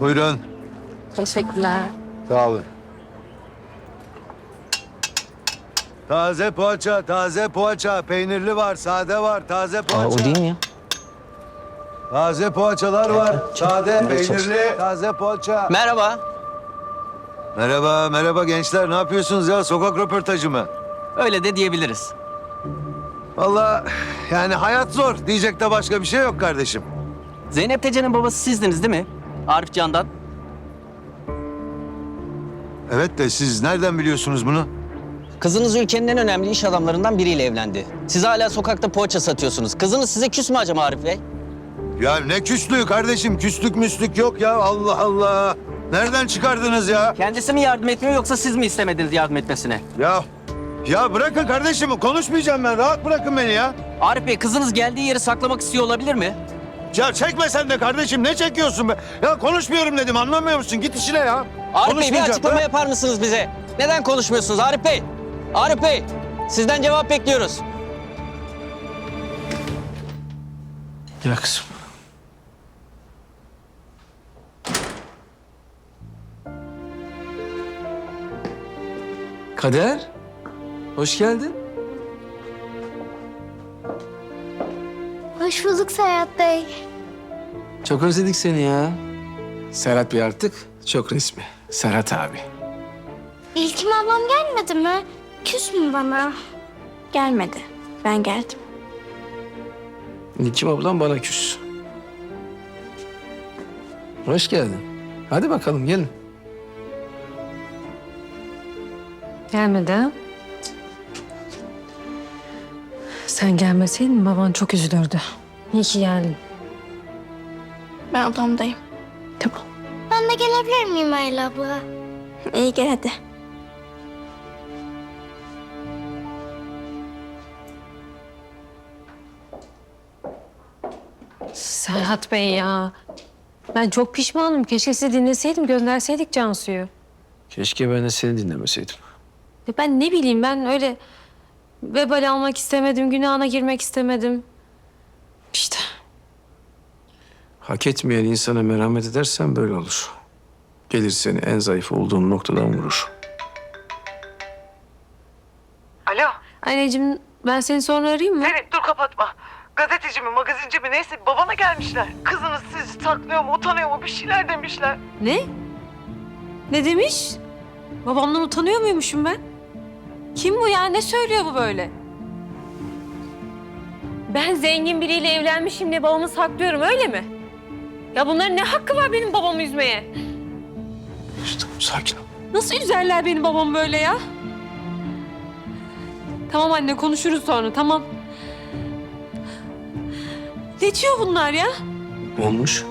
Buyurun. Teşekkürler. Sağ olun. Taze poğaça, taze poğaça. Peynirli var, sade var, taze Aa, poğaça. o değil mi ya? Taze poğaçalar var. Sade, peynirli, taze poğaça. Merhaba. Merhaba, merhaba gençler. Ne yapıyorsunuz ya? Sokak röportajı mı? Öyle de diyebiliriz. Vallahi yani hayat zor. Diyecek de başka bir şey yok kardeşim. Zeynep Tece'nin babası sizdiniz değil mi? Arif Can'dan. Evet de siz nereden biliyorsunuz bunu? Kızınız ülkenin en önemli iş adamlarından biriyle evlendi. Siz hala sokakta poğaça satıyorsunuz. Kızınız size küs mü acaba Arif Bey? Ya ne küslüğü kardeşim? Küslük müslük yok ya. Allah Allah. Nereden çıkardınız ya? Kendisi mi yardım etmiyor yoksa siz mi istemediniz yardım etmesine? Ya ya bırakın kardeşim. Konuşmayacağım ben. Rahat bırakın beni ya. Arif Bey kızınız geldiği yeri saklamak istiyor olabilir mi? Ya çekme sen de kardeşim. Ne çekiyorsun be? Ya konuşmuyorum dedim. Anlamıyor musun? Git işine ya. Arif Bey bir Konuşmayacağım, açıklama bırak. yapar mısınız bize? Neden konuşmuyorsunuz Arif Bey? Arif Bey sizden cevap bekliyoruz. Gel kızım. Kader, hoş geldin. Hoş bulduk Serhat Bey. Çok özledik seni ya. Serhat Bey artık çok resmi. Serhat abi. İlkim ablam gelmedi mi? Küs mü bana? Gelmedi. Ben geldim. Nikim ablam bana küs. Hoş geldin. Hadi bakalım gelin. Gelmedi Sen gelmeseydin baban çok üzülürdü. İyi ki geldin. Ben odamdayım. Tamam. Ben de gelebilir miyim Ayla abla? İyi gel hadi. Serhat Bey ya. Ben çok pişmanım. Keşke sizi dinleseydim, gönderseydik Cansu'yu. Keşke ben de seni dinlemeseydim. Ya Ben ne bileyim ben öyle vebal almak istemedim, günahına girmek istemedim. İşte. Hak etmeyen insana merhamet edersen böyle olur. Gelir seni en zayıf olduğun noktadan vurur. Alo, Anneciğim ben seni sonra arayayım mı? Zeynep dur kapatma. Gazeteci mi, magazinci mi neyse babana gelmişler. Kızınız sizi saklıyor mu, utanıyor mu bir şeyler demişler. Ne? Ne demiş? Babamdan utanıyor muymuşum ben? Kim bu ya? Ne söylüyor bu böyle? Ben zengin biriyle evlenmişim diye babamı saklıyorum öyle mi? Ya bunların ne hakkı var benim babamı üzmeye? İşte sakin ol. Nasıl üzerler benim babamı böyle ya? Tamam anne konuşuruz sonra tamam. Ne diyor bunlar ya? Olmuş.